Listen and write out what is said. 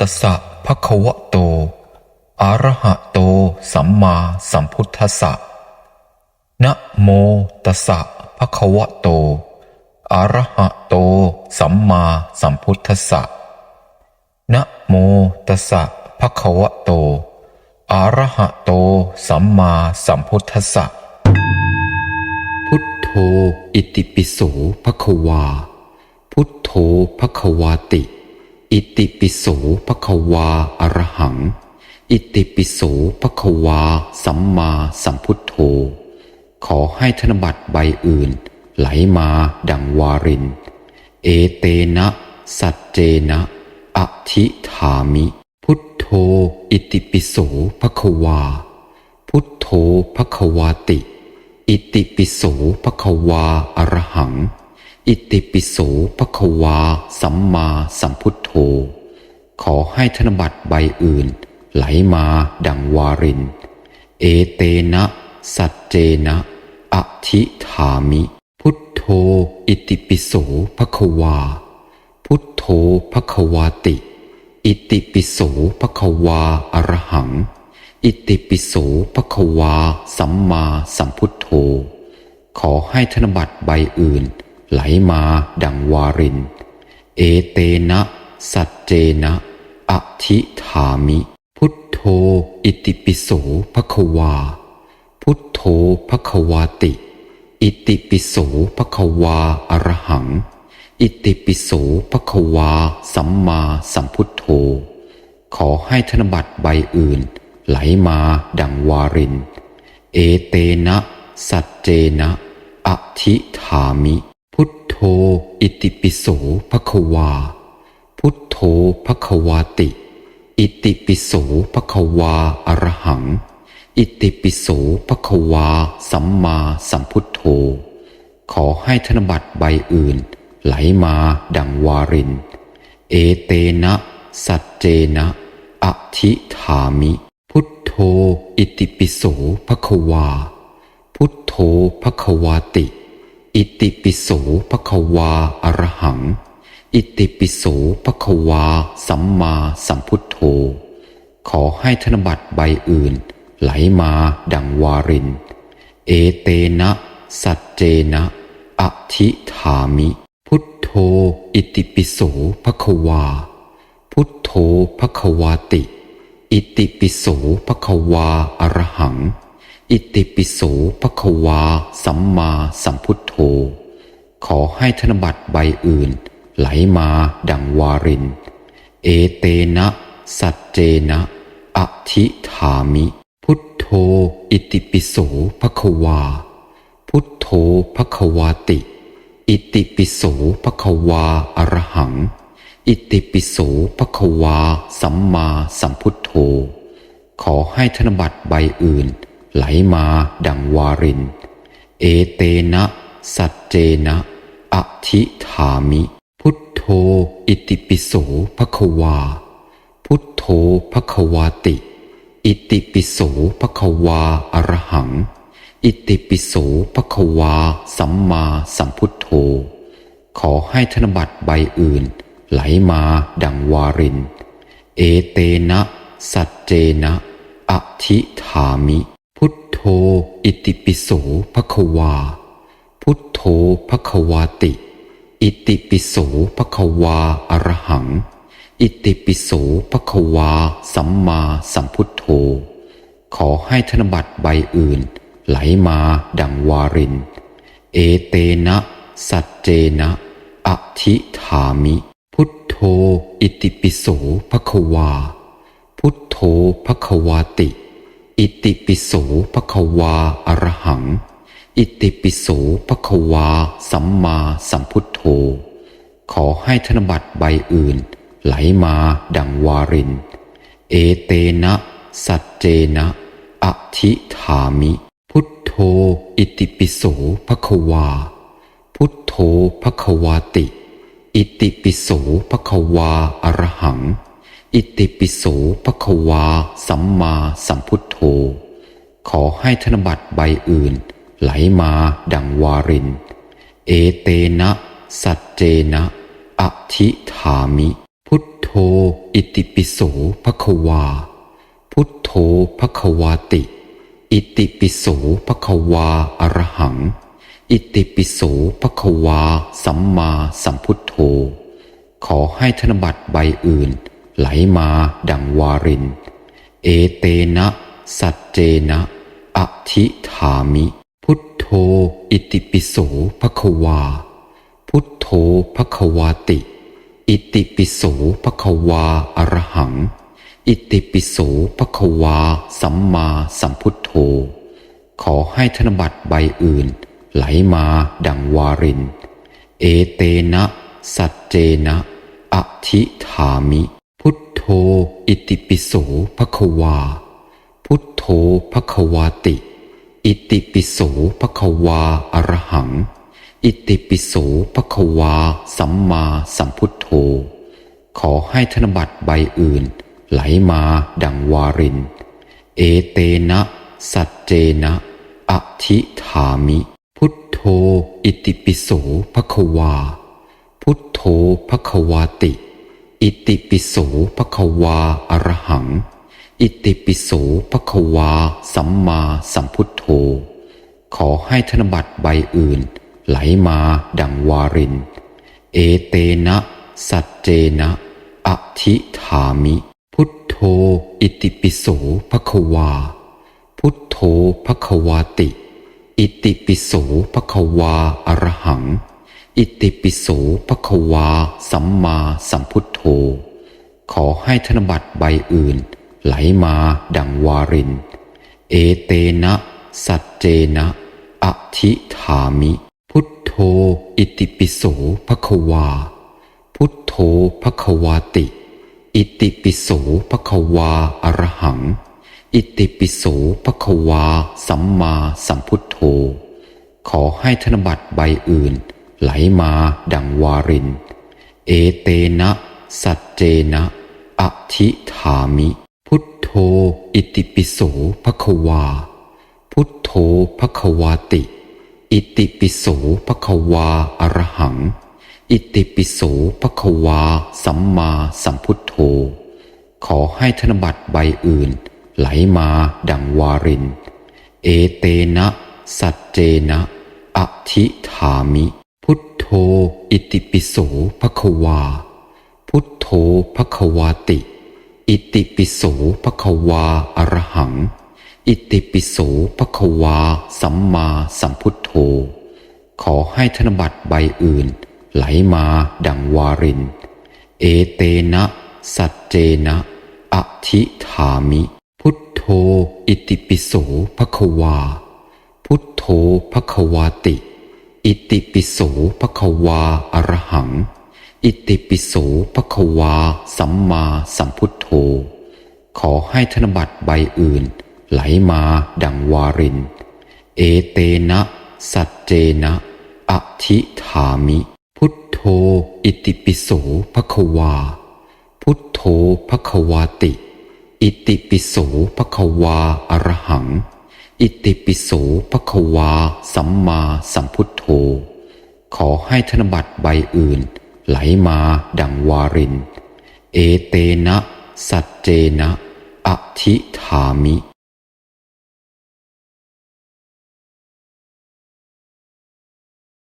ตัสสะภะคะวะโต อะระหะโต สัมมาสัมพุทธัสสะนะโมตัสสะภะคะวะโต อะระหะโต สัมมาสัมพุทธัสสะนะโมตัสสะภะคะวะโต อะระหะโต สัมมาสัมพุทธัสสะพุทโธ อิติปิโสภควา พุทโธภควาติ อิติปิโสภควาอรหัง อิติปิโสภควา สัมมาสัมพุทโธ ขอให้ธนบัตรใบอื่น ไหลมาดังวาริน เอเตนะ สัจเจนะอธิธามิ พุทโธ อิติปิโสภควา พุทโธภควาติ อิติปิโสภควาอรหัง อิติปิโสภควา สัมมาสัมพุทโธ ขอให้ธนบัตรใบอื่น ไหลมาดังวาริน เอเตนะ สัจเจนะอธิธามิ พุทโธ อิติปิโสภควา พุทโธภควาติ อิติปิโสภควาอรหัง อิติปิโสภควา สัมมาสัมพุทโธ ขอให้ธนบัตรใบอื่น ไหลมาดังวาริน เอเตนะ สัจเจนะอธิธามิ พุทโธ อิติปิโสภควา พุทโธภควาติ อิติปิโสภควาอรหัง อิติปิโสภควา สัมมาสัมพุทโธ ขอให้ธนบัตรใบอื่น ไหลมาดังวาริน เอเตนะ สัจเจนะอธิธามิ พุทโธ อิติปิโสภควา พุทโธภควาติ อิติปิโสภควาอรหัง อิติปิโสภควา สัมมาสัมพุทโธ ขอให้ธนบัตรใบอื่น ไหลมาดังวาริน เอเตนะ สัจเจนะอธิธามิ พุทโธ อิติปิโสภควา พุทโธภควาติ อิติปิโสภควาอรหัง อิติปิโสภควา สัมมาสัมพุทโธ ขอให้ธนบัตรใบอื่น ไหลมาดังวาริน เอเตนะ สัจเจนะอธิธามิ พุทโธ อิติปิโสภควา พุทโธภควาติ อิติปิโสภควาอรหัง อิติปิโสภควา สัมมาสัมพุทโธ ขอให้ธนบัตรใบอื่น ไหลมาดังวาริน เอเตนะ สัจเจนะอธิธามิ พุทโธ อิติปิโสภควา พุทโธภควาติ อิติปิโสภควาอรหัง อิติปิโสภควา สัมมาสัมพุทโธ ขอให้ธนบัตรใบอื่น ไหลมาดังวาริน เอเตนะ สัจเจนะอธิธามิ พุทโธ อิติปิโสภควา พุทโธภควาติ อิติปิโสภควาอรหัง อิติปิโสภควา สัมมาสัมพุทโธ ขอให้ธนบัตรใบอื่น ไหลมาดังวาริน เอเตนะ สัจเจนะอธิธามิ โธ อิติปิโสภควา พุทโธภควาติ อิติปิโสภควาอรหัง อิติปิโสภควา สัมมาสัมพุทโธ ขอให้ธนบัตรใบอื่น ไหลมาดังวาริน เอเตนะ สัจเจนะอธิธามิ พุทโธ อิติปิโสภควา พุทโธภควาติ อิติปิโสภควาอรหัง อิติปิโสภควา สัมมาสัมพุทโธ ขอให้ธนบัตรใบอื่น ไหลมาดังวาริน เอเตนะ สัจเจนะอธิธามิ พุทโธ อิติปิโสภควา พุทโธภควาติ อิติปิโสภควาอรหัง อิติปิโสภควา สัมมาสัมพุทโธ ขอให้ธนบัตรใบอื่น ไหลมาดังวาริน เอเตนะ สัจเจนะอธิธามิ พุทโธ อิติปิโสภควา พุทโธภควาติ อิติปิโสภควาอรหัง อิติปิโสภควา สัมมาสัมพุทโธ ขอให้ธนบัตรใบอื่น ไหลมาดังวาริน เอเตนะ สัจเจนะอธิธามิ พุทโธ อิติปิโสภควา พุทโธภควาติ อิติปิโสภควาอรหัง อิติปิโสภควา สัมมาสัมพุทโธ ขอให้ธนบัตรใบอื่น ไหลมาดังวาริน เอเตนะ สัจเจนะอธิธามิ พุทโธอิติปิโสภควา พุทโธภควาติ อิติปิโสภควาอรหัง อิติปิโสภควา สัมมาสัมพุทโธ ขอให้ธนบัตรใบอื่น ไหลมาดังวาริน เอเตนะ สัจเจนะอธิธามิ พุทโธ อิติปิโสภควา พุทโธภควาติ อิติปิโสภควาอรหัง อิติปิโสภควา สัมมาสัมพุทโธ ขอให้ธนบัตรใบอื่น ไหลมาดังวาริน เอเตนะ สัจเจนะอธิธามิ พุทโธ อิติปิโสภควา พุทโธภควาติ อิติปิโสภควาอรหัง อิติปิโสภควา สัมมาสัมพุทโธ ขอให้ธนบัตรใบอื่น ไหลมาดังวาริน เอเตนะ สัจเจนะอธิธามิ พุทโธ อิติปิโสภควา พุทโธภควาติ อิติปิโสภควาอรหัง อิติปิโสภควา สัมมาสัมพุทโธ ขอให้ธนบัตรใบอื่น ไหลมาดังวาริน เอเตนะ สัจเจนะอธิธามิ พุทโธ อิติปิโสภควา พุทโธภควาติ อิติปิโสภควาอรหัง อิติปิโสภควา สัมมาสัมพุทโธ ขอให้ธนบัตรใบอื่น ไหลมาดังวาริน เอเตนะ สัจเจนะอธิธามิ อิติปิโสภควา พุทโธภควาติ อิติปิโสภควาอรหัง อิติปิโสภควา สัมมาสัมพุทโธ ขอให้ธนบัตรใบอื่น ไหลมาดังวาริน เอเตนะ สัจเจนะอธิธามิ พุทโธ อิติปิโสภควา พุทโธภควาติ อิติปิโสภควาอรหัง อิติปิโสภควา สัมมาสัมพุทโธ ขอให้ธนบัตรใบอื่น ไหลมาดังวาริน เอเตนะ สัจเจนะอธิธามิ พุทโธ อิติปิโสภควา พุทโธภควาติ อิติปิโสภควาอรหัง อิติปิโสภควา สัมมาสัมพุทโธ ขอให้ธนบัตรใบอื่น ไหลมาดังวาริน เอเตนะ สัจเจนะ อธิธามิ